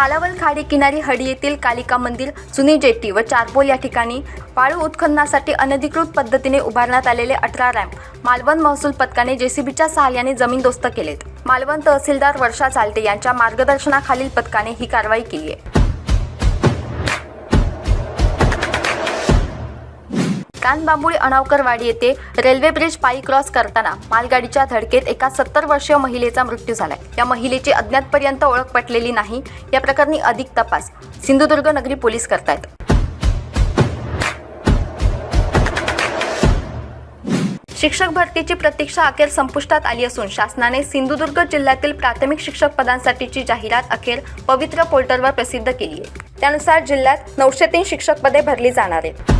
कालावल खाडी किनारी हडी येथील कालिका मंदिर जुनी जेट्टी व चारपोल या ठिकाणी वाळू उत्खननासाठी अनधिकृत पद्धतीने उभारण्यात आलेले अठरा रॅम्प. मालवण महसूल पथकाने जेसीबीच्या सहाय्याने जमीनदोस्त केलेत. मालवण तहसीलदार वर्षा चालते यांच्या मार्गदर्शनाखालील पथकाने ही कारवाई केली आहे. कानबांबुळी अणावकरवाडी येथे रेल्वे ब्रिज पायी क्रॉस करताना मालगाडीच्या धडकेत एका सत्तर वर्षीय महिलेचा मृत्यू झालाय. या महिलेची अज्ञातपर्यंत ओळख पटलेली नाही. या प्रकरणी अधिक तपास. सिंधुदुर्ग नगरी पोलीस करतायत. शिक्षक भरतीची प्रतीक्षा अखेर संपुष्टात आली असून शासनाने सिंधुदुर्ग जिल्ह्यातील प्राथमिक शिक्षक पदांसाठीची जाहिरात अखेर पवित्र पोर्टलवर प्रसिद्ध केली आहे त्यानुसार जिल्ह्यात नऊशे तीन शिक्षक पदे भरली जाणार आहेत.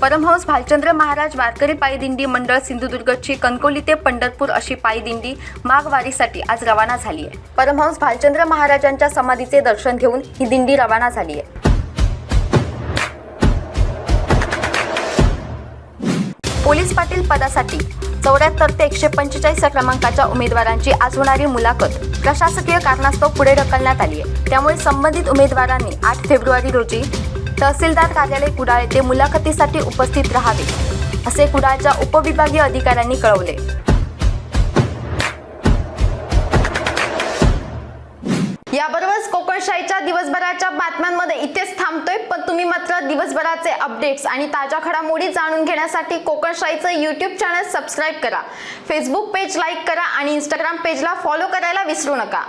परमहंस भालचंद्र महाराज वारकरी पायदिंडी मंडळ सिंधुदुर्गची कणकोली ते पंढरपूर अशी पायदिंडी माघवारीसाठी आज रवाना झाली आहे. परमहंस भालचंद्र महाराजांच्या समाधीचे दर्शन घेऊन ही दिंडी रवाना झाली आहे. पोलीस पाटील पदासाठी चौऱ्याहत्तर ते एकशे पंचेचाळीस या क्रमांकाच्या उमेदवारांची आज होणारी मुलाखत प्रशासकीय कारणास्तव पुढे ढकलण्यात आली आहे. त्यामुळे संबंधित उमेदवारांनी आठ फेब्रुवारी रोजी तहसीलदार कार्यालय कुडाळ येथे मुलाखतीसाठी उपस्थित राहावे असे कुडाळच्या उपविभागीय अधिकाऱ्यांनी कळवले. याबरोबरच कोकणशाहीच्या दिवसभराच्या बातम्यांमध्ये इथेच थांबतोय पण तुम्ही मात्र दिवसभराचे अपडेट्स आणि ताज्या घडामोडी जाणून घेण्यासाठी कोकणशाहीचं युट्यूब चॅनल सबस्क्राईब करा. फेसबुक पेज लाईक करा आणि इंस्टाग्राम पेजला फॉलो करायला विसरू नका.